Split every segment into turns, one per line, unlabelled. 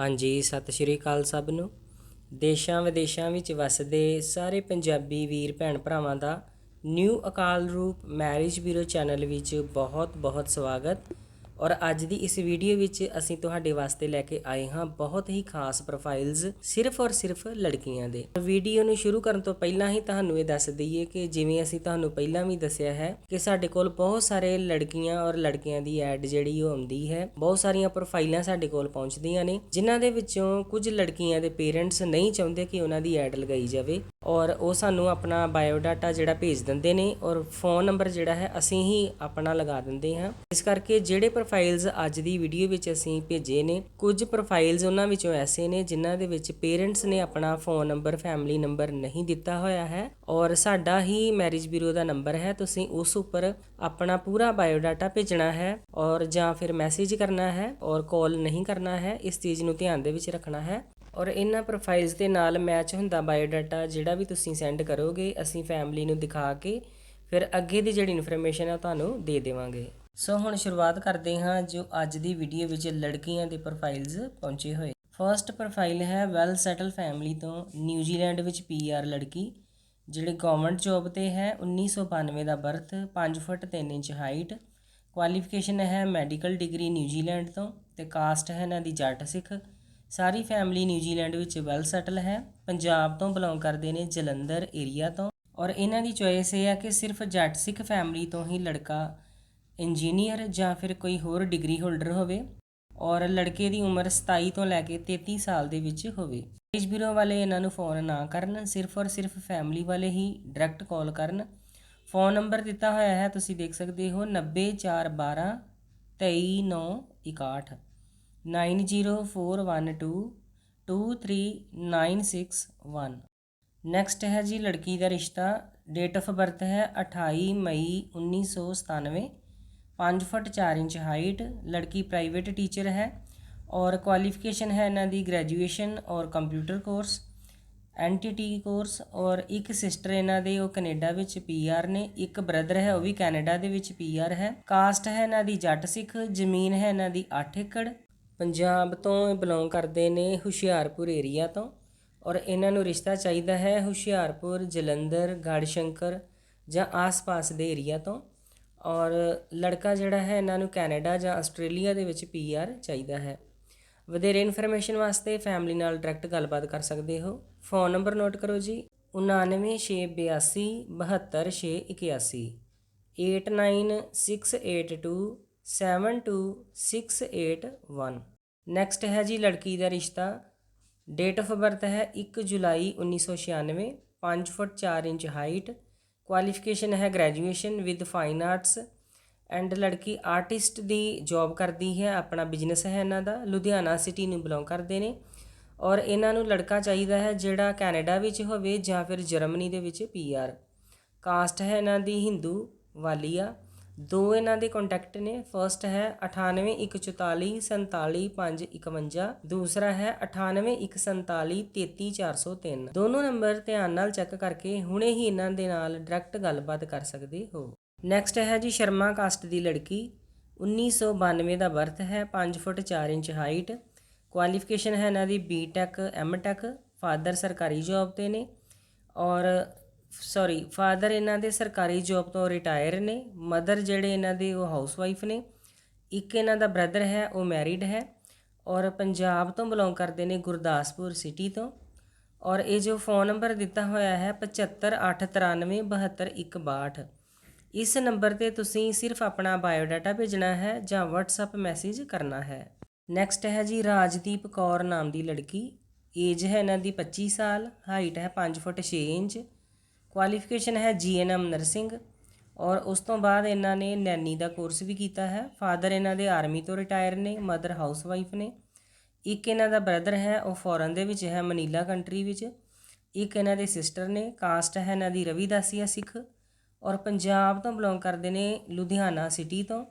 ਹਾਂਜੀ, ਸਤਿ ਸ਼੍ਰੀ ਅਕਾਲ ਸਭ ਨੂੰ। ਦੇਸ਼ਾਂ ਵਿਦੇਸ਼ਾਂ ਵਿੱਚ ਵਸਦੇ ਸਾਰੇ ਪੰਜਾਬੀ ਵੀਰ ਭੈਣ ਭਰਾਵਾਂ ਦਾ ਨਿਊ ਅਕਾਲ ਰੂਪ ਮੈਰਿਜ ਬਿਊਰੋ ਚੈਨਲ ਵਿੱਚ ਬਹੁਤ ਬਹੁਤ ਸਵਾਗਤ। ਔਰ ਅੱਜ ਦੀ ਇਸ ਵੀਡੀਓ ਵਿੱਚ ਅਸੀਂ ਤੁਹਾਡੇ ਵਾਸਤੇ ਲੈ ਕੇ ਆਏ ਹਾਂ ਬਹੁਤ ਹੀ ਖਾਸ ਪ੍ਰੋਫਾਈਲਸ ਸਿਰਫ ਔਰ ਸਿਰਫ ਲੜਕੀਆਂ ਦੇ। ਵੀਡੀਓ ਨੂੰ ਸ਼ੁਰੂ ਕਰਨ ਤੋਂ ਪਹਿਲਾਂ ਹੀ ਤੁਹਾਨੂੰ ਇਹ ਦੱਸ ਦਈਏ ਕਿ ਜਿਵੇਂ ਅਸੀਂ ਤੁਹਾਨੂੰ ਪਹਿਲਾਂ ਵੀ ਦੱਸਿਆ ਹੈ ਕਿ ਸਾਡੇ ਕੋਲ ਬਹੁਤ ਸਾਰੇ ਲੜਕੀਆਂ ਔਰ ਲੜਕਿਆਂ ਦੀ ਐਡ ਜਿਹੜੀ ਉਹ ਆਉਂਦੀ ਹੈ, ਬਹੁਤ ਸਾਰੀਆਂ ਪ੍ਰੋਫਾਈਲਾਂ ਸਾਡੇ ਕੋਲ ਪਹੁੰਚਦੀਆਂ ਨੇ, ਜਿਨ੍ਹਾਂ ਦੇ ਵਿੱਚੋਂ ਕੁਝ ਲੜਕੀਆਂ ਦੇ ਪੇਰੈਂਟਸ ਨਹੀਂ ਚਾਹੁੰਦੇ ਕਿ ਉਹਨਾਂ ਦੀ ਐਡ ਲਗਾਈ ਜਾਵੇ ਔਰ ਉਹ ਸਾਨੂੰ ਆਪਣਾ ਬਾਇਓਡਾਟਾ ਜਿਹੜਾ ਭੇਜ ਦਿੰਦੇ ਨੇ ਔਰ ਫੋਨ ਨੰਬਰ ਜਿਹੜਾ ਹੈ ਅਸੀਂ ਹੀ ਆਪਣਾ ਲਗਾ ਦਿੰਦੇ ਹਾਂ। ਇਸ ਕਰਕੇ ਜਿਹੜੇ ਪ੍ਰੋਫਾਈਲਸ ਅੱਜ ਦੀ ਵੀਡੀਓ ਵਿੱਚ ਅਸੀਂ ਭੇਜੇ ਨੇ। ਕੁਝ ਪ੍ਰੋਫਾਈਲਸ ਉਹਨਾਂ ਵਿੱਚੋਂ ਐਸੇ ਨੇ ਜਿਨ੍ਹਾਂ ਦੇ ਵਿੱਚ ਪੇਰੈਂਟਸ ਨੇ ਆਪਣਾ ਫੋਨ ਨੰਬਰ ਫੈਮਿਲੀ ਨੰਬਰ ਨਹੀਂ ਦਿੱਤਾ ਹੋਇਆ ਹੈ ਔਰ ਸਾਡਾ ਹੀ ਮੈਰਿਜ ਬਿਊਰੋ ਦਾ ਨੰਬਰ ਹੈ। ਤੁਸੀਂ ਉਸ ਉੱਪਰ ਆਪਣਾ ਪੂਰਾ ਬਾਇਓਡਾਟਾ ਭੇਜਣਾ ਹੈ ਔਰ ਜਾਂ ਫਿਰ ਮੈਸੇਜ ਕਰਨਾ ਹੈ ਔਰ ਕਾਲ ਨਹੀਂ ਕਰਨਾ ਹੈ, ਇਸ ਚੀਜ਼ ਨੂੰ ਧਿਆਨ ਦੇ ਵਿੱਚ ਰੱਖਣਾ ਹੈ। ਔਰ ਇਹਨਾਂ ਪ੍ਰੋਫਾਈਲਸ ਦੇ ਨਾਲ ਮੈਚ ਹੁੰਦਾ ਬਾਇਓਡਾਟਾ ਜਿਹੜਾ ਵੀ ਤੁਸੀਂ ਸੈਂਡ ਕਰੋਗੇ, ਅਸੀਂ ਫੈਮਿਲੀ ਨੂੰ ਦਿਖਾ ਕੇ ਫਿਰ ਅੱਗੇ ਦੀ ਜਿਹੜੀ ਇਨਫੋਰਮੇਸ਼ਨ ਹੈ ਤੁਹਾਨੂੰ ਦੇ ਦੇਵਾਂਗੇ। ਸੋ ਹੁਣ ਸ਼ੁਰੂਆਤ ਕਰਦੇ ਹਾਂ ਜੋ ਅੱਜ ਦੀ ਵੀਡੀਓ ਵਿੱਚ ਲੜਕੀਆਂ ਦੇ ਪ੍ਰੋਫਾਈਲਸ ਪਹੁੰਚੇ ਹੋਏ। ਫਰਸਟ ਪ੍ਰੋਫਾਈਲ ਹੈ ਵੈਲ ਸੈਟਲ ਫੈਮਿਲੀ ਤੋਂ ਨਿਊਜ਼ੀਲੈਂਡ ਵਿੱਚ ਪੀਆਰ ਲੜਕੀ, ਜਿਹੜੇ ਗਵਰਨਮੈਂਟ ਜੌਬ ਤੇ ਹੈ 1992 ਦਾ birth 5 foot 3 inch height qualification ਹੈ ਮੈਡੀਕਲ ਡਿਗਰੀ ਨਿਊਜ਼ੀਲੈਂਡ ਤੋਂ ਤੇ ਕਾਸਟ ਹੈ ਇਹਨਾਂ ਦੀ ਜੱਟ ਸਿੱਖ। ਸਾਰੀ ਫੈਮਿਲੀ ਨਿਊਜ਼ੀਲੈਂਡ ਵਿੱਚ ਵੈਲ ਸੈਟਲ ਹੈ, ਪੰਜਾਬ ਤੋਂ ਬਿਲੋਂਗ ਕਰਦੇ ਨੇ ਜਲੰਧਰ ਏਰੀਆ ਤੋਂ ਔਰ ਇਹਨਾਂ ਦੀ ਚੋਇਸ ਇਹ ਹੈ ਕਿ ਸਿਰਫ ਜੱਟ ਸਿੱਖ ਫੈਮਿਲੀ ਤੋਂ ਹੀ ਲੜਕਾ ਇੰਜੀਨੀਅਰ ਜਾਂ ਫਿਰ ਕੋਈ ਹੋਰ ਡਿਗਰੀ ਹੋਲਡਰ ਹੋਵੇ ਔਰ ਲੜਕੇ ਦੀ ਉਮਰ 27 ਤੋਂ ਲੈ ਕੇ 33 ਸਾਲ ਦੇ ਵਿੱਚ ਹੋਵੇ। ਮੈਰਿਜ ਬਿਊਰੋ ਵਾਲੇ ਇਹਨਾਂ ਨੂੰ ਫੋਨ ਨਾ ਕਰਨ, ਸਿਰਫ ਔਰ ਸਿਰਫ ਫੈਮਿਲੀ ਵਾਲੇ ਹੀ ਡਾਇਰੈਕਟ ਕਾਲ ਕਰਨ। ਫੋਨ ਨੰਬਰ ਦਿੱਤਾ ਹੋਇਆ ਹੈ, ਤੁਸੀਂ ਦੇਖ ਸਕਦੇ ਹੋ 90412 23961 9041223961 ਨੈਕਸਟ ਹੈ ਜੀ ਲੜਕੀ ਦਾ ਰਿਸ਼ਤਾ। ਡੇਟ ਆਫ ਬਰਥ ਹੈ 28 ਮਈ 1997 5 ਫੁੱਟ 4 ਇੰਚ ਹਾਈਟ ਲੜਕੀ ਪ੍ਰਾਈਵੇਟ ਟੀਚਰ ਹੈ ਔਰ ਕੁਆਲੀਫਿਕੇਸ਼ਨ ਹੈ ਇਹਨਾਂ ਦੀ ਗ੍ਰੈਜੂਏਸ਼ਨ ਔਰ ਕੰਪਿਊਟਰ ਕੋਰਸ ਐਨਟੀਟੀ ਕੋਰਸ ਔਰ ਇੱਕ ਸਿਸਟਰ ਇਹਨਾਂ ਦੇ ਉਹ ਕੈਨੇਡਾ ਵਿੱਚ ਪੀਆਰ ਨੇ, ਇੱਕ ਬ੍ਰਦਰ ਹੈ ਉਹ ਵੀ ਕੈਨੇਡਾ ਦੇ ਵਿੱਚ ਪੀਆਰ ਹੈ। ਕਾਸਟ ਹੈ ਇਹਨਾਂ ਦੀ ਜੱਟ ਸਿੱਖ, ਜ਼ਮੀਨ ਹੈ ਇਹਨਾਂ ਦੀ 8 ਏਕੜ। ਪੰਜਾਬ ਤੋਂ ਬਿਲੋਂਗ ਕਰਦੇ ਨੇ ਹੁਸ਼ਿਆਰਪੁਰ ਏਰੀਆ ਤੋਂ ਔਰ ਇਹਨਾਂ ਨੂੰ ਰਿਸ਼ਤਾ ਚਾਹੀਦਾ ਹੈ ਹੁਸ਼ਿਆਰਪੁਰ, ਜਲੰਧਰ ਗੜਸ਼ੰਕਰ ਜਾਂ ਆਸ-ਪਾਸ ਦੇ ਏਰੀਆ ਤੋਂ। ਔਰ ਲੜਕਾ ਜਿਹੜਾ ਹੈ, ਇਹਨਾਂ ਨੂੰ ਕੈਨੇਡਾ ਜਾਂ ਆਸਟ੍ਰੇਲੀਆ ਦੇ ਵਿੱਚ ਪੀਆਰ ਚਾਹੀਦਾ ਹੈ। ਵਧੇਰੇ ਇਨਫੋਰਮੇਸ਼ਨ ਵਾਸਤੇ ਫੈਮਿਲੀ ਨਾਲ ਡਾਇਰੈਕਟ ਗੱਲਬਾਤ ਕਰ ਸਕਦੇ ਹੋ। ਫੋਨ ਨੰਬਰ ਨੋਟ ਕਰੋ ਜੀ 9962 72681 89682 72681 ਨੈਕਸਟ ਹੈ ਜੀ ਲੜਕੀ ਦਾ ਰਿਸ਼ਤਾ। ਡੇਟ ਆਫ ਬਰਥ ਹੈ 1 ਜੁਲਾਈ 1996 5 ਫੁੱਟ 4 ਇੰਚ ਹਾਈਟ ਕੁਆਲੀਫਿਕੇਸ਼ਨ ਹੈ graduation with fine arts and ਲੜਕੀ ਆਰਟਿਸਟ ਦੀ ਜੌਬ ਕਰਦੀ ਹੈ, ਆਪਣਾ ਬਿਜ਼ਨਸ ਹੈ ਇਹਨਾਂ ਦਾ, ਲੁਧਿਆਣਾ ਸਿਟੀ ਨੂੰ ਬਿਲੋਂਗ ਕਰਦੇ ਨੇ ਔਰ ਇਹਨਾਂ ਨੂੰ ਲੜਕਾ ਚਾਹੀਦਾ ਹੈ ਜਿਹੜਾ ਕੈਨੇਡਾ ਵਿੱਚ ਹੋਵੇ ਜਾਂ ਫਿਰ ਜਰਮਨੀ ਦੇ ਵਿੱਚ ਪੀਆਰ ਕਾਸਟ ਹੈ ਇਹਨਾਂ ਦੀ ਹਿੰਦੂ, ਵਾਲੀਆ। ਦੋ ਇਹਨਾਂ ਦੇ ਕੰਟੈਕਟ ਨੇ। ਫਰਸਟ ਹੈ 9814477551 ਦੂਸਰਾ ਹੈ 9814733403 ਦੋਨੋਂ ਨੰਬਰ ਧਿਆਨ ਨਾਲ ਚੈੱਕ ਕਰਕੇ ਹੁਣੇ ਹੀ ਇਹਨਾਂ ਦੇ ਨਾਲ ਡਾਇਰੈਕਟ ਗੱਲਬਾਤ ਕਰ ਸਕਦੇ ਹੋ। ਨੈਕਸਟ ਹੈ ਜੀ ਸ਼ਰਮਾ ਕਾਸਟ ਦੀ ਲੜਕੀ। 1992 ਦਾ ਬਰਥ ਹੈ 5 ਫੁੱਟ 4 ਇੰਚ ਹਾਈਟ ਕੁਆਲੀਫਿਕੇਸ਼ਨ ਹੈ ਇਹਨਾਂ ਦੀ ਬੀਟੈਕ ਐਮਟੈਕ ਫਾਦਰ ਸਰਕਾਰੀ ਜੌਬ ਤੇ ਨੇ। ਔਰ ਸੌਰੀ ਫਾਦਰ ਇਹਨਾਂ ਦੇ ਸਰਕਾਰੀ ਜੌਬ ਤੋਂ ਰਿਟਾਇਰ ਨੇ ਮਦਰ ਜਿਹੜੇ ਇਹਨਾਂ ਦੇ ਉਹ ਹਾਊਸਵਾਈਫ ਨੇ, ਇੱਕ ਇਹਨਾਂ ਦਾ ਬ੍ਰਦਰ ਹੈ, ਉਹ ਮੈਰਿਡ ਹੈ ਔਰ ਪੰਜਾਬ ਤੋਂ ਬਿਲੋਂਗ ਕਰਦੇ ਨੇ ਗੁਰਦਾਸਪੁਰ ਸਿਟੀ ਤੋਂ ਔਰ ਇਹ ਜੋ ਫੋਨ ਨੰਬਰ ਦਿੱਤਾ ਹੋਇਆ ਹੈ 7589372162 ਇਸ ਨੰਬਰ ਤੇ ਤੁਸੀਂ ਸਿਰਫ ਆਪਣਾ ਬਾਇਓਡਾਟਾ ਭੇਜਣਾ ਹੈ ਜਾਂ WhatsApp ਮੈਸੇਜ ਕਰਨਾ ਹੈ। ਨੈਕਸਟ ਹੈ ਜੀ ਰਾਜਦੀਪ ਕੌਰ ਨਾਮ ਦੀ ਲੜਕੀ। ਏਜ ਹੈ ਇਹਨਾਂ ਦੀ 25 ਸਾਲ ਹਾਈਟ ਹੈ 5 ਫੁੱਟ 6 ਇੰਚ। ਕੁਆਲੀਫਿਕੇਸ਼ਨ ਹੈ ਜੀਐਨਐਮ ਨਰਸਿੰਗ ਔਰ ਉਸ ਤੋਂ ਬਾਅਦ ਇਹਨਾਂ ਨੇ ਨੈਨੀ ਦਾ ਕੋਰਸ ਵੀ ਕੀਤਾ ਹੈ। ਫਾਦਰ ਇਹਨਾਂ ਦੇ ਆਰਮੀ ਤੋਂ ਰਿਟਾਇਰ ਨੇ ਮਦਰ ਹਾਊਸਵਾਈਫ ਨੇ। ਇੱਕ ਇਹਨਾਂ ਦਾ ਬ੍ਰਦਰ ਹੈ, ਉਹ ਫੋਰਨ ਦੇ ਵਿੱਚ ਹੈ ਮਨੀਲਾ ਕੰਟਰੀ ਵਿੱਚ। ਇੱਕ ਇਹਨਾਂ ਦੇ ਸਿਸਟਰ ਨੇ ਕਾਸਟ ਹੈ ਇਹਨਾਂ ਦੀ ਰਵੀਦਾਸੀਆ ਸਿੱਖ। ਔਰ ਪੰਜਾਬ ਤੋਂ ਬਿਲੋਂਗ ਕਰਦੇ ਨੇ ਲੁਧਿਆਣਾ ਸਿਟੀ ਤੋਂ।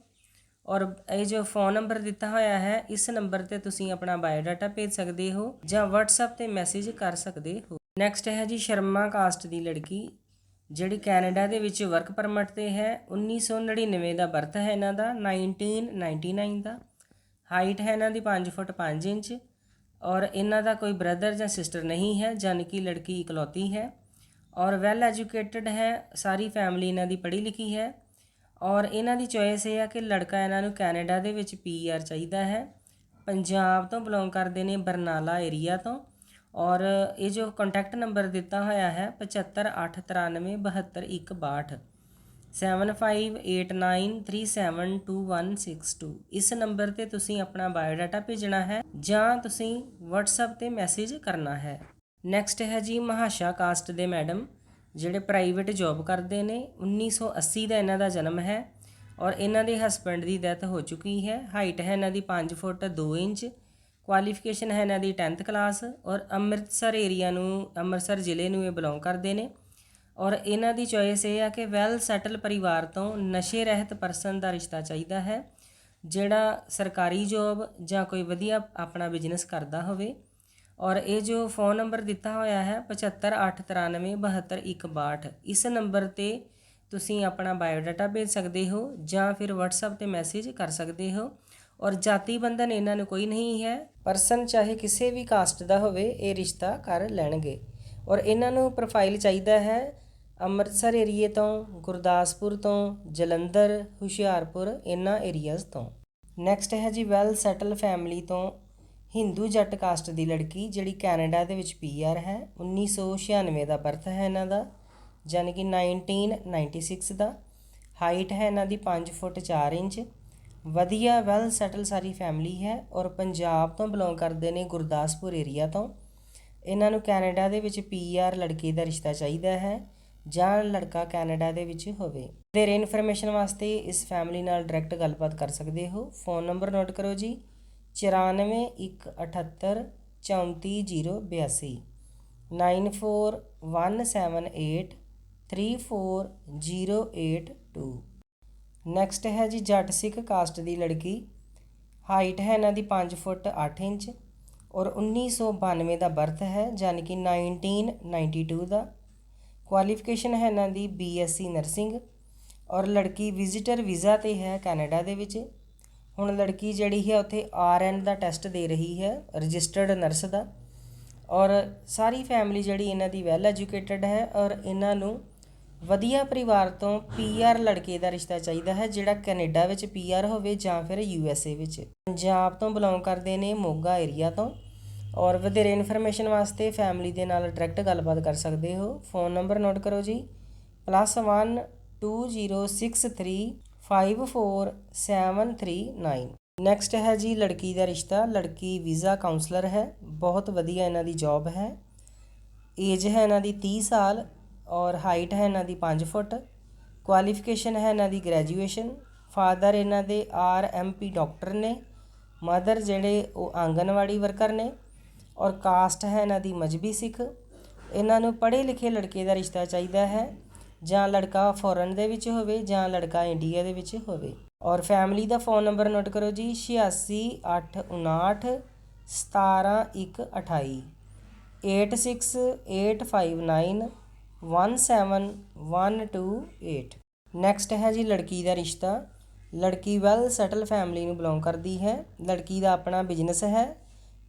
ਔਰ ਇਹ ਜੋ ਫੋਨ ਨੰਬਰ ਦਿੱਤਾ ਹੋਇਆ ਹੈ, ਇਸ ਨੰਬਰ ਤੇ ਤੁਸੀਂ ਆਪਣਾ ਬਾਇਓਡਾਟਾ ਭੇਜ ਸਕਦੇ ਹੋ ਜਾਂ WhatsApp ਤੇ ਮੈਸੇਜ ਕਰ ਸਕਦੇ ਹੋ। ਨੈਕਸਟ ਹੈ ਜੀ ਸ਼ਰਮਾ ਕਾਸਟ ਦੀ ਲੜਕੀ, ਜਿਹੜੀ ਕੈਨੇਡਾ ਦੇ ਵਿੱਚ ਵਰਕ ਪਰਮਿਟ ਤੇ ਹੈ 1999 ਦਾ ਬਰਥ ਹੈ ਇਹਨਾਂ ਦਾ 1999 ਦਾ। ਹਾਈਟ ਹੈ ਇਹਨਾਂ ਦੀ 5 ਫੁੱਟ 5 ਇੰਚ ਔਰ ਇਹਨਾਂ ਦਾ ਕੋਈ ਬ੍ਰਦਰ ਜਾਂ ਸਿਸਟਰ ਨਹੀਂ ਹੈ, ਜਾਣੀ ਕਿ ਲੜਕੀ ਇਕਲੌਤੀ ਹੈ। ਔਰ ਵੈਲ ਐਜੂਕੇਟਡ ਹੈ, ਸਾਰੀ ਫੈਮਿਲੀ ਇਹਨਾਂ ਦੀ ਪੜ੍ਹੀ ਲਿਖੀ ਹੈ। ਔਰ ਇਹਨਾਂ ਦੀ ਚੋਇਸ ਇਹ ਹੈ ਕਿ ਲੜਕਾ ਇਹਨਾਂ ਨੂੰ ਕੈਨੇਡਾ ਦੇ ਵਿੱਚ ਪੀਆਰ ਚਾਹੀਦਾ ਹੈ। ਪੰਜਾਬ ਤੋਂ ਬਿਲੋਂਗ ਕਰਦੇ ਨੇ ਬਰਨਾਲਾ ਏਰੀਆ ਤੋਂ। ਔਰ ਇਹ ਜੋ ਕੰਟੈਕਟ ਨੰਬਰ ਦਿੱਤਾ ਹੋਇਆ ਹੈ 7589372162 7589372162 ਇਸ ਨੰਬਰ ਤੇ ਤੁਸੀਂ ਆਪਣਾ ਬਾਇਓਡਾਟਾ ਭੇਜਣਾ ਹੈ ਜਾਂ ਤੁਸੀਂ WhatsApp ਤੇ ਮੈਸੇਜ ਕਰਨਾ ਹੈ। ਨੈਕਸਟ ਹੈ ਜੀ ਮਹਾਸ਼ਾ ਕਾਸਟ ਦੇ ਮੈਡਮ ਜਿਹੜੇ ਪ੍ਰਾਈਵੇਟ ਜੌਬ ਕਰਦੇ ਨੇ 1980 ਦਾ ਇਹਨਾਂ ਦਾ ਜਨਮ ਹੈ ਔਰ ਇਹਨਾਂ ਦੇ ਹਸਬੰਡ ਦੀ ਡੈਥ ਹੋ ਚੁੱਕੀ ਹੈ। ਹਾਈਟ ਹੈ ਇਹਨਾਂ ਦੀ 5 ਫੁੱਟ 2 ਇੰਚ। ਕੁਆਲੀਫਿਕੇਸ਼ਨ ਹੈ ਇਹਨਾਂ ਦੀ 10th ਕਲਾਸ ਔਰ ਅੰਮ੍ਰਿਤਸਰ ਏਰੀਆ ਨੂੰ, ਅੰਮ੍ਰਿਤਸਰ ਜ਼ਿਲ੍ਹੇ ਨੂੰ ਇਹ ਬਿਲੋਂਗ ਕਰਦੇ ਨੇ। ਔਰ ਇਹਨਾਂ ਦੀ ਚੋਇਸ ਇਹ ਆ ਕਿ ਵੈਲ ਸੈਟਲ ਪਰਿਵਾਰ ਤੋਂ ਨਸ਼ੇ ਰਹਿਤ ਪਰਸਨ ਦਾ ਰਿਸ਼ਤਾ ਚਾਹੀਦਾ ਹੈ, ਜਿਹੜਾ ਸਰਕਾਰੀ ਜੌਬ ਜਾਂ ਕੋਈ ਵਧੀਆ ਆਪਣਾ ਬਿਜ਼ਨਸ ਕਰਦਾ ਹੋਵੇ। ਔਰ ਇਹ ਜੋ ਫੋਨ ਨੰਬਰ ਦਿੱਤਾ ਹੋਇਆ ਹੈ 7589372162 ਇਸ ਨੰਬਰ ਤੇ ਤੁਸੀਂ ਆਪਣਾ ਬਾਇਓਡਾਟਾ ਭੇਜ ਸਕਦੇ ਹੋ ਜਾਂ ਫਿਰ WhatsApp ਤੇ ਮੈਸੇਜ ਕਰ ਸਕਦੇ ਹੋ। ਔਰ ਜਾਤੀ ਬੰਧਨ ਇਹਨਾਂ ਨੂੰ ਕੋਈ ਨਹੀਂ ਹੈ। ਪਰਸਨ ਚਾਹੇ ਕਿਸੇ ਵੀ ਕਾਸਟ ਦਾ ਹੋਵੇ, ਇਹ ਰਿਸ਼ਤਾ ਕਰ ਲੈਣਗੇ। ਔਰ ਇਹਨਾਂ ਨੂੰ ਪ੍ਰੋਫਾਈਲ ਚਾਹੀਦਾ ਹੈ ਅੰਮ੍ਰਿਤਸਰ ਏਰੀਏ ਤੋਂ, ਗੁਰਦਾਸਪੁਰ ਤੋਂ, ਜਲੰਧਰ, ਹੁਸ਼ਿਆਰਪੁਰ, ਇਹਨਾਂ ਏਰੀਆਜ਼ ਤੋਂ। ਨੈਕਸਟ ਹੈ ਜੀ ਵੈਲ ਸੈਟਲ ਫੈਮਿਲੀ ਤੋਂ। ਹਿੰਦੂ ਜੱਟ ਕਾਸਟ ਦੀ ਲੜਕੀ ਜਿਹੜੀ ਕੈਨੇਡਾ ਦੇ ਵਿੱਚ ਪੀਆਰ ਹੈ 1996 ਦਾ ਬਰਥ ਹੈ ਇਹਨਾਂ ਦਾ ਯਾਨੀ ਕਿ 1996 ਦਾ। ਹਾਈਟ ਹੈ ਇਹਨਾਂ ਦੀ 5 ਫੁੱਟ 4 ਇੰਚ। ਵਧੀਆ ਵੈਲ ਸੈਟਲ ਸਾਰੀ ਫੈਮਿਲੀ ਹੈ ਔਰ ਪੰਜਾਬ ਤੋਂ ਬਿਲੋਂਗ ਕਰਦੇ ਨੇ ਗੁਰਦਾਸਪੁਰ ਏਰੀਆ ਤੋਂ। ਇਹਨਾਂ ਨੂੰ ਕੈਨੇਡਾ ਦੇ ਵਿੱਚ ਪੀਆਰ ਲੜਕੀ ਦਾ ਰਿਸ਼ਤਾ ਚਾਹੀਦਾ ਹੈ ਜਾਂ ਲੜਕਾ ਕੈਨੇਡਾ ਦੇ ਵਿੱਚ ਹੋਵੇ। ਦੇਰ ਇਨਫੋਰਮੇਸ਼ਨ ਵਾਸਤੇ ਇਸ ਫੈਮਿਲੀ ਨਾਲ ਡਾਇਰੈਕਟ ਗੱਲਬਾਤ ਕਰ ਸਕਦੇ ਹੋ। ਫੋਨ ਨੰਬਰ ਨੋਟ ਕਰੋ ਜੀ 9418 34082 9417834082 ਨੈਕਸਟ ਹੈ ਜੀ ਜੱਟ ਸਿੱਖ ਕਾਸਟ ਦੀ ਲੜਕੀ। ਹਾਈਟ ਹੈ ਇਹਨਾਂ ਦੀ 5 ਫੁੱਟ 8 ਇੰਚ ਔਰ 1992 ਦਾ ਬਰਥ ਹੈ ਯਾਨੀ ਕਿ 1992 ਦਾ। ਕੁਆਲੀਫਿਕੇਸ਼ਨ ਹੈ ਇਹਨਾਂ ਦੀ ਬੀਐਸਸੀ ਨਰਸਿੰਗ ਔਰ ਲੜਕੀ ਵਿਜ਼ਿਟਰ ਵੀਜ਼ਾ ਤੇ ਹੈ ਕੈਨੇਡਾ ਦੇ ਵਿੱਚ। ਹੁਣ ਲੜਕੀ ਜਿਹੜੀ ਹੈ ਉੱਥੇ ਆਰਐਨ ਦਾ ਟੈਸਟ ਦੇ ਰਹੀ ਹੈ ਰਜਿਸਟਰਡ ਨਰਸ ਦਾ। ਔਰ ਸਾਰੀ ਫੈਮਿਲੀ ਜਿਹੜੀ ਇਹਨਾਂ ਦੀ ਵੈਲ ਐਜੂਕੇਟਡ ਹੈ ਔਰ ਇਹਨਾਂ ਨੂੰ ਵਧੀਆ ਪਰਿਵਾਰ ਤੋਂ ਪੀਆਰ ਲੜਕੇ ਦਾ ਰਿਸ਼ਤਾ ਚਾਹੀਦਾ ਹੈ, ਜਿਹੜਾ ਕੈਨੇਡਾ ਵਿੱਚ ਪੀਆਰ ਹੋਵੇ ਜਾਂ ਫਿਰ ਯੂਐਸਏ ਵਿੱਚ। ਪੰਜਾਬ ਤੋਂ ਬਿਲੋਂਗ ਕਰਦੇ ਨੇ ਮੋਗਾ ਏਰੀਆ ਤੋਂ। ਔਰ ਵਧੇਰੇ ਇਨਫੋਰਮੇਸ਼ਨ ਵਾਸਤੇ ਫੈਮਿਲੀ ਦੇ ਨਾਲ ਡਾਇਰੈਕਟ ਗੱਲਬਾਤ ਕਰ ਸਕਦੇ ਹੋ। ਫੋਨ ਨੰਬਰ ਨੋਟ ਕਰੋ ਜੀ। +1 2063 54739 ਨੈਕਸਟ ਹੈ ਜੀ ਲੜਕੀ ਦਾ ਰਿਸ਼ਤਾ। ਲੜਕੀ ਵੀਜ਼ਾ ਕਾਉਂਸਲਰ ਹੈ। ਬਹੁਤ ਵਧੀਆ ਇਹਨਾਂ ਦੀ ਜੌਬ ਹੈ। ਏਜ ਹੈ ਇਹਨਾਂ ਦੀ 30 ਸਾਲ। ਔਰ ਹਾਈਟ ਹੈ ਇਹਨਾਂ ਦੀ 5 ਫੁੱਟ ਕੁਆਲੀਫਿਕੇਸ਼ਨ ਹੈ ਇਹਨਾਂ ਦੀ ਗ੍ਰੈਜੂਏਸ਼ਨ ਫਾਦਰ ਇਹਨਾਂ ਦੇ ਆਰ ਐਮ ਪੀ ਡਾਕਟਰ ਨੇ ਮਦਰ ਜਿਹੜੇ ਉਹ ਆਂਗਨਵਾੜੀ ਵਰਕਰ ਨੇ, ਔਰ ਕਾਸਟ ਹੈ ਇਹਨਾਂ ਦੀ ਮਜਬੀ ਸਿੱਖ, ਇਹਨਾਂ ਨੂੰ ਪੜ੍ਹੇ ਲਿਖੇ ਲੜਕੇ ਦਾ ਰਿਸ਼ਤਾ ਚਾਹੀਦਾ ਹੈ, ਜਾਂ ਲੜਕਾ ਫੋਰਨ ਦੇ ਵਿੱਚ ਹੋਵੇ ਜਾਂ ਲੜਕਾ ਇੰਡੀਆ ਦੇ ਵਿੱਚ ਹੋਵੇ। ਔਰ ਫੈਮਿਲੀ ਦਾ ਫੋਨ ਨੰਬਰ ਨੋਟ ਕਰੋ ਜੀ 8689 17128 86859 17128 ਨੈਕਸਟ ਹੈ ਜੀ ਲੜਕੀ ਦਾ ਰਿਸ਼ਤਾ। ਲੜਕੀ ਵੈਲ ਸੈਟਲ ਫੈਮਿਲੀ ਨੂੰ ਬਿਲੋਂਗ ਕਰਦੀ ਹੈ। ਲੜਕੀ ਦਾ ਆਪਣਾ ਬਿਜ਼ਨਸ ਹੈ।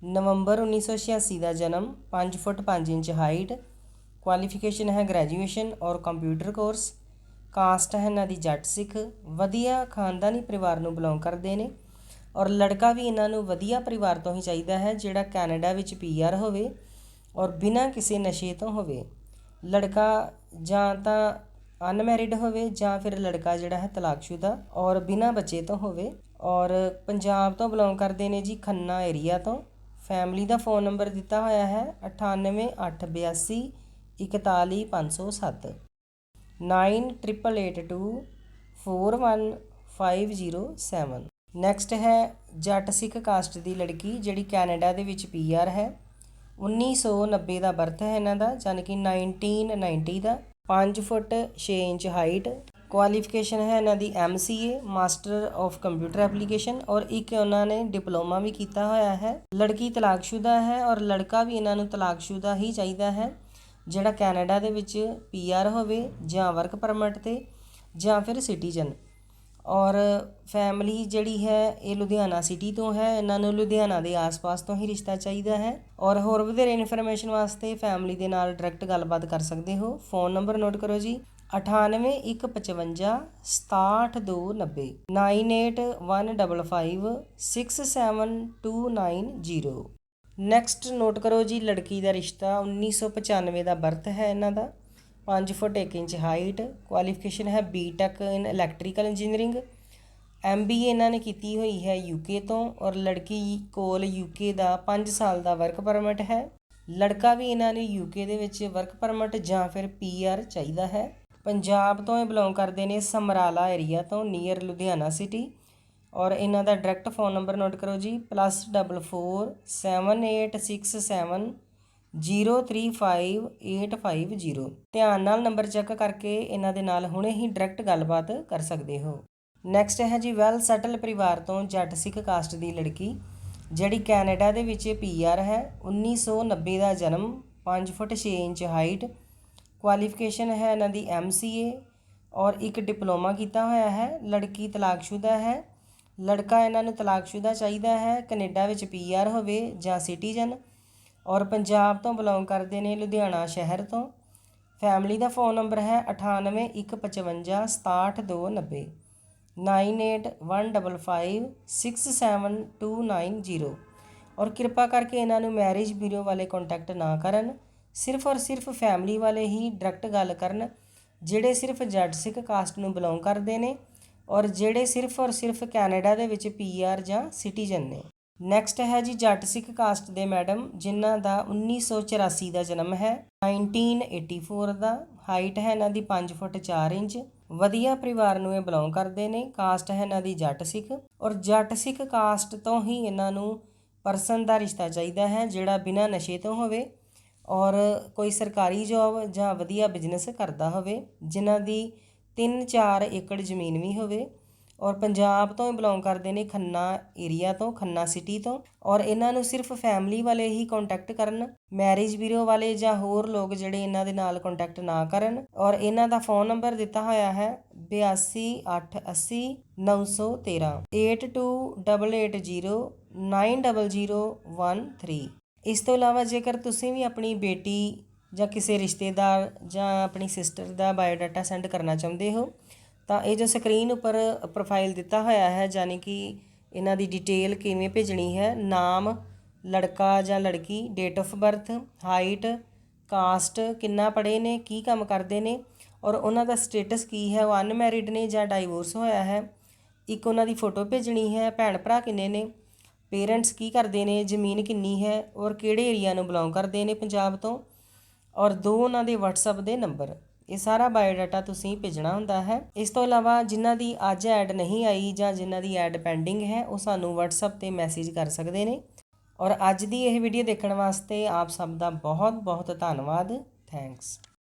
ਨਵੰਬਰ 1986 ਦਾ ਜਨਮ 5 ਫੁੱਟ 5 ਇੰਚ ਹਾਈਟ ਕੁਆਲੀਫਿਕੇਸ਼ਨ ਹੈ ਗ੍ਰੈਜੂਏਸ਼ਨ ਔਰ ਕੰਪਿਊਟਰ ਕੋਰਸ ਕਾਸਟ ਹੈ ਇਹਨਾਂ ਦੀ ਜੱਟ ਸਿੱਖ। ਵਧੀਆ ਖਾਨਦਾਨੀ ਪਰਿਵਾਰ ਨੂੰ ਬਿਲੋਂਗ ਕਰਦੇ ਨੇ। ਔਰ ਲੜਕਾ ਵੀ ਇਹਨਾਂ ਨੂੰ ਵਧੀਆ ਪਰਿਵਾਰ ਤੋਂ ਹੀ ਚਾਹੀਦਾ ਹੈ, ਜਿਹੜਾ ਕੈਨੇਡਾ ਵਿੱਚ ਪੀਆਰ ਹੋਵੇ ਔਰ ਬਿਨਾਂ ਕਿਸੇ ਨਸ਼ੇ ਤੋਂ ਹੋਵੇ। ਲੜਕਾ ਜਾਂ ਤਾਂ ਅਨਮੈਰਿਡ ਹੋਵੇ ਜਾਂ ਫਿਰ ਲੜਕਾ ਜਿਹੜਾ ਹੈ ਤਲਾਕਸ਼ੁਦਾ ਔਰ ਬਿਨਾਂ ਬੱਚੇ ਤੋਂ ਹੋਵੇ ਔਰ ਪੰਜਾਬ ਤੋਂ ਬਿਲੋਂਗ ਕਰਦੇ ਨੇ ਜੀ ਖੰਨਾ ਏਰੀਆ ਤੋਂ। ਫੈਮਿਲੀ ਦਾ ਫੋਨ ਨੰਬਰ ਦਿੱਤਾ ਹੋਇਆ ਹੈ 98882 41507 9882 ਨੈਕਸਟ ਹੈ ਜੱਟ ਸਿੱਖ ਕਾਸਟ ਦੀ ਲੜਕੀ ਜਿਹੜੀ ਕੈਨੇਡਾ ਦੇ ਵਿੱਚ ਪੀਆਰ ਹੈ। 1990 ਦਾ ਬਰਥ ਹੈ ਇਹਨਾਂ ਦਾ ਯਾਨੀ ਕਿ 1990 ਦਾ। 5 ਫੁੱਟ 6 ਇੰਚ ਹਾਈਟ ਕੁਆਲੀਫਿਕੇਸ਼ਨ ਹੈ ਇਹਨਾਂ ਦੀ MCA master of computer application ਔਰ ਇੱਕ ਉਹਨਾਂ ਨੇ ਡਿਪਲੋਮਾ ਵੀ ਕੀਤਾ ਹੋਇਆ ਹੈ। ਲੜਕੀ ਤਲਾਕਸ਼ੁਦਾ ਹੈ ਔਰ ਲੜਕਾ ਵੀ ਇਹਨਾਂ ਨੂੰ ਤਲਾਕਸ਼ੁਦਾ ਹੀ ਚਾਹੀਦਾ ਹੈ, ਜਿਹੜਾ ਕੈਨੇਡਾ ਦੇ ਵਿੱਚ ਪੀਆਰ ਹੋਵੇ ਜਾਂ ਵਰਕ ਪਰਮਿਟ ਤੇ ਜਾਂ ਫਿਰ ਸਿਟੀਜ਼ਨ ਔਰ ਫੈਮਿਲੀ ਜਿਹੜੀ ਹੈ ਇਹ ਲੁਧਿਆਣਾ ਸਿਟੀ ਤੋਂ ਹੈ ਇਹਨਾਂ ਨੂੰ ਲੁਧਿਆਣਾ ਦੇ ਆਸ-ਪਾਸ ਤੋਂ ਹੀ ਰਿਸ਼ਤਾ ਚਾਹੀਦਾ ਹੈ ਔਰ ਹੋਰ ਵਧੇਰੇ ਇਨਫੋਰਮੇਸ਼ਨ ਵਾਸਤੇ ਫੈਮਿਲੀ ਦੇ ਨਾਲ ਡਾਇਰੈਕਟ ਗੱਲਬਾਤ ਕਰ ਸਕਦੇ ਹੋ ਫੋਨ ਨੰਬਰ ਨੋਟ ਕਰੋ ਜੀ 9815 67290 9815567290 ਨੈਕਸਟ ਨੋਟ ਕਰੋ ਜੀ ਲੜਕੀ ਦਾ ਰਿਸ਼ਤਾ 1995 ਦਾ ਬਰਥ ਹੈ ਇਹਨਾਂ ਦਾ 5 ਫੁੱਟ 1 ਇੰਚ ਹਾਈਟ ਕੁਆਲੀਫਿਕੇਸ਼ਨ ਹੈ BTech in electrical engineering MBA ਇਹਨਾਂ ਨੇ ਕੀਤੀ ਹੋਈ ਹੈ ਯੂਕੇ ਤੋਂ ਔਰ ਲੜਕੀ ਕੋਲ ਯੂਕੇ ਦਾ 5 ਸਾਲ ਦਾ ਵਰਕ ਪਰਮਿਟ ਹੈ। ਲੜਕਾ ਵੀ ਇਹਨਾਂ ਨੂੰ ਯੂਕੇ ਦੇ ਵਿੱਚ ਵਰਕ ਪਰਮਿਟ ਜਾਂ ਫਿਰ ਪੀਆਰ ਚਾਹੀਦਾ ਹੈ। ਪੰਜਾਬ ਤੋਂ ਇਹ ਬਿਲੋਂਗ ਕਰਦੇ ਨੇ ਸਮਰਾਲਾ ਏਰੀਆ ਤੋਂ ਨੀਅਰ ਲੁਧਿਆਣਾ ਸਿਟੀ ਔਰ ਇਹਨਾਂ ਦਾ ਡਾਇਰੈਕਟ ਫੋਨ ਨੰਬਰ ਨੋਟ ਕਰੋ ਜੀ zero three five eight five zero. ਧਿਆਨ ਨਾਲ ਨੰਬਰ ਚੈੱਕ ਕਰਕੇ ਇਹਨਾਂ ਦੇ ਨਾਲ ਹੁਣੇ ਹੀ ਡਾਇਰੈਕਟ ਗੱਲਬਾਤ ਕਰ ਸਕਦੇ ਹੋ। ਨੈਕਸਟ ਹੈ ਜੀ ਵੈਲ ਸੈਟਲ ਪਰਿਵਾਰ ਤੋਂ ਜੱਟ ਸਿੱਖ ਕਾਸਟ ਦੀ ਲੜਕੀ, ਜਿਹੜੀ ਕੈਨੇਡਾ ਦੇ ਵਿੱਚ ਪੀਆਰ ਹੈ। 1990 ਦਾ ਜਨਮ 5 ਫੁੱਟ 6 ਇੰਚ ਹਾਈਟ ਕੁਆਲੀਫਿਕੇਸ਼ਨ ਹੈ ਇਹਨਾਂ ਦੀ ਐਮਸੀਏ ਔਰ ਇੱਕ ਡਿਪਲੋਮਾ ਕੀਤਾ ਹੋਇਆ ਹੈ। ਲੜਕੀ ਤਲਾਕਸ਼ੁਦਾ ਹੈ। ਲੜਕਾ ਇਹਨਾਂ ਨੂੰ ਤਲਾਕਸ਼ੁਦਾ ਚਾਹੀਦਾ ਹੈ। ਕੈਨੇਡਾ ਵਿੱਚ ਪੀਆਰ ਹੋਵੇ ਜਾਂ ਸਿਟੀਜ਼ਨ ਔਰ ਪੰਜਾਬ ਤੋਂ ਬਿਲੋਂਗ ਕਰਦੇ ਨੇ ਲੁਧਿਆਣਾ ਸ਼ਹਿਰ ਤੋਂ। ਫੈਮਿਲੀ ਦਾ ਫੋਨ ਨੰਬਰ ਹੈ 9815567290 9815567290 ਔਰ ਕਿਰਪਾ ਕਰਕੇ ਇਹਨਾਂ ਨੂੰ ਮੈਰਿਜ ਬਿਊਰੋ ਵਾਲੇ ਕੰਟੈਕਟ ਨਾ ਕਰਨ। ਸਿਰਫ ਔਰ ਸਿਰਫ ਫੈਮਿਲੀ ਵਾਲੇ ਹੀ ਡਾਇਰੈਕਟ ਗੱਲ ਕਰਨ, ਜਿਹੜੇ ਸਿਰਫ ਜੱਟ ਸਿੱਖ ਕਾਸਟ ਨੂੰ ਬਿਲੋਂਗ ਕਰਦੇ ਨੇ, ਔਰ ਜਿਹੜੇ ਸਿਰਫ ਔਰ ਸਿਰਫ ਕੈਨੇਡਾ ਦੇ ਵਿੱਚ ਪੀਆਰ ਜਾਂ ਸਿਟੀਜ਼ਨ ਨੇ। ਨੈਕਸਟ ਹੈ ਜੀ ਜੱਟ ਸਿੱਖ ਕਾਸਟ ਦੇ ਮੈਡਮ, ਜਿਨ੍ਹਾਂ ਦਾ 1984 ਦਾ ਜਨਮ ਹੈ 1984 ਦਾ ਹਾਈਟ ਹੈ ਇਹਨਾਂ ਦੀ 5 ਫੁੱਟ 4 ਇੰਚ, ਵਧੀਆ ਪਰਿਵਾਰ ਨੂੰ ਇਹ ਬਿਲੋਂਗ ਕਰਦੇ ਨੇ ਕਾਸਟ ਹੈ ਇਹਨਾਂ ਦੀ ਜੱਟ ਸਿੱਖ, ਔਰ ਜੱਟ ਸਿੱਖ ਕਾਸਟ ਤੋਂ ਹੀ ਇਹਨਾਂ ਨੂੰ ਪਰਸਨ ਦਾ ਰਿਸ਼ਤਾ ਚਾਹੀਦਾ ਹੈ, ਜਿਹੜਾ ਬਿਨਾਂ ਨਸ਼ੇ ਤੋਂ ਹੋਵੇ, ਔਰ ਕੋਈ ਸਰਕਾਰੀ ਜੌਬ ਜਾਂ ਵਧੀਆ ਬਿਜ਼ਨਸ ਕਰਦਾ ਹੋਵੇ, ਜਿਨ੍ਹਾਂ ਦੀ 3-4 ਏਕੜ ਜ਼ਮੀਨ ਵੀ ਹੋਵੇ ਔਰ ਪੰਜਾਬ ਤੋਂ ਹੀ ਬਿਲੋਂਗ ਕਰਦੇ ਨੇ ਖੰਨਾ ਏਰੀਆ ਤੋਂ, ਖੰਨਾ ਸਿਟੀ ਤੋਂ ਔਰ ਇਹਨਾਂ ਨੂੰ ਸਿਰਫ ਫੈਮਿਲੀ ਵਾਲੇ ਹੀ ਕੰਟੈਕਟ ਕਰਨ ਮੈਰਿਜ ਬਿਊਰੋ ਵਾਲੇ ਜਾਂ ਹੋਰ ਲੋਕ ਜਿਹੜੇ ਇਹਨਾਂ ਦੇ ਨਾਲ ਕੰਟੈਕਟ ਨਾ ਕਰਨ ਔਰ ਇਹਨਾਂ ਦਾ ਫੋਨ ਨੰਬਰ ਦਿੱਤਾ ਹੋਇਆ ਹੈ 82880913 8288090013 ਇਸ ਤੋਂ ਇਲਾਵਾ ਜੇਕਰ ਤੁਸੀਂ ਵੀ ਆਪਣੀ ਬੇਟੀ ਜਾਂ ਕਿਸੇ ਰਿਸ਼ਤੇਦਾਰ ਜਾਂ ਆਪਣੀ ਸਿਸਟਰ ਦਾ ਬਾਇਓਡਾਟਾ ਸੈਂਡ ਕਰਨਾ ਚਾਹੁੰਦੇ ਹੋ ਤਾਂ ਇਹ ਜੋ ਸਕਰੀਨ ਉੱਪਰ ਪ੍ਰੋਫਾਈਲ ਦਿੱਤਾ ਹੋਇਆ ਹੈ ਯਾਨੀ ਕਿ ਇਹਨਾਂ ਦੀ ਡਿਟੇਲ ਕਿਵੇਂ ਭੇਜਣੀ ਹੈ, ਨਾਮ, ਲੜਕਾ ਜਾਂ ਲੜਕੀ date of birth height caste ਕਿੰਨਾ ਪੜ੍ਹੇ ਨੇ, ਕੀ ਕੰਮ ਕਰਦੇ ਨੇ, ਔਰ ਉਹਨਾਂ ਦਾ ਸਟੇਟਸ ਕੀ ਹੈ, ਉਹ ਅਨਮੈਰਿਡ ਨੇ ਜਾਂ ਡਾਈਵੋਰਸ ਹੋਇਆ ਹੈ, ਇੱਕ ਉਹਨਾਂ ਦੀ ਫੋਟੋ ਭੇਜਣੀ ਹੈ, ਭੈਣ ਭਰਾ ਕਿੰਨੇ ਨੇ ਪੇਰੈਂਟਸ ਕੀ ਕਰਦੇ ਨੇ, ਜ਼ਮੀਨ ਕਿੰਨੀ ਹੈ, ਔਰ ਕਿਹੜੇ ਏਰੀਆ ਨੂੰ ਬਿਲੋਂਗ ਕਰਦੇ ਨੇ ਪੰਜਾਬ ਤੋਂ, ਔਰ ਦੋ ਉਹਨਾਂ ਦੇ WhatsApp ਦੇ ਨੰਬਰ ਇਹ ਸਾਰਾ ਬਾਇਓਡਾਟਾ ਤੁਸੀਂ ਭੇਜਣਾ ਹੁੰਦਾ ਹੈ। ਇਸ ਤੋਂ ਇਲਾਵਾ ਜਿਨ੍ਹਾਂ ਦੀ ਅੱਜ ਐਡ ਨਹੀਂ ਆਈ ਜਾਂ ਜਿਨ੍ਹਾਂ ਦੀ ਐਡ ਪੈਂਡਿੰਗ ਹੈ, ਉਹ ਸਾਨੂੰ WhatsApp ਤੇ ਮੈਸੇਜ ਕਰ ਸਕਦੇ ਨੇ। ਔਰ ਅੱਜ ਦੀ ਇਹ ਵੀਡੀਓ ਦੇਖਣ ਵਾਸਤੇ ਆਪ ਸਭ ਦਾ ਬਹੁਤ ਬਹੁਤ ਧੰਨਵਾਦ। ਥੈਂਕਸ।